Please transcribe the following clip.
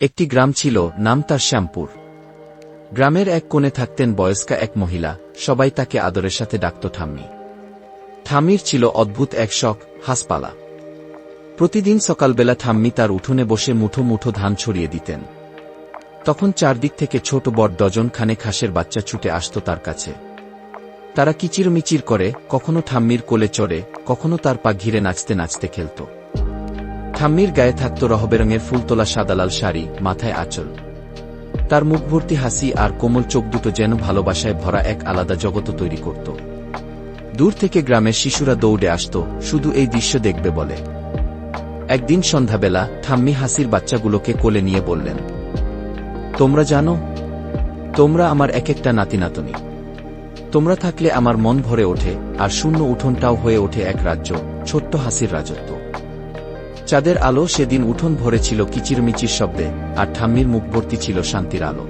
একটি গ্রাম ছিল, নাম তার শ্যামপুর। গ্রামের এক কোণে থাকতেন বয়স্কা এক মহিলা, সবাই তাকে আদরের সাথে ডাকত ঠাম্মি। ঠাম্মির ছিল অদ্ভুত এক শখ, হাসপালা। প্রতিদিন সকালবেলা ঠাম্মি তার উঠোনে বসে মুঠো মুঠো ধান ছড়িয়ে দিতেন। তখন চারদিক থেকে ছোট বড় ডজন খানে খাসের বাচ্চা ছুটে আসত তার কাছে। তারা কিচিরমিচির করে, কখনো ঠাম্মির কোলে চড়ে, কখনো তার পা ঘিরে নাচতে নাচতে খেলত। ঠাম্মির গায়ে থাকত রহবেরঙের ফুলতোলা সাদালাল শাড়ি, মাথায় আঁচল। তার মুখ ভর্তি হাসি আর কোমল চোখ দুটো যেন ভালোবাসায় ভরা এক আলাদা জগত তৈরি করত। দূর থেকে গ্রামের শিশুরা দৌড়ে আসত, শুধু এই দৃশ্য দেখবে বলে। একদিন সন্ধ্যাবেলা ঠাম্মি হাসির বাচ্চাগুলোকে কোলে নিয়ে বললেন, তোমরা জানো, তোমরা আমার এক একটা নাতি নাতনি তোমরা থাকলে আমার মন ভরে ওঠে আর শূন্য উঠোনটাও হয়ে ওঠে এক রাজ্য, ছোট্ট হাসির রাজত্ব। চাঁদের আলো সেদিন উঠোন ভরে ছিল কিচিরমিচির শব্দে, আর ঠাম্মির মুখ ভর্তি ছিল শান্তির আলো।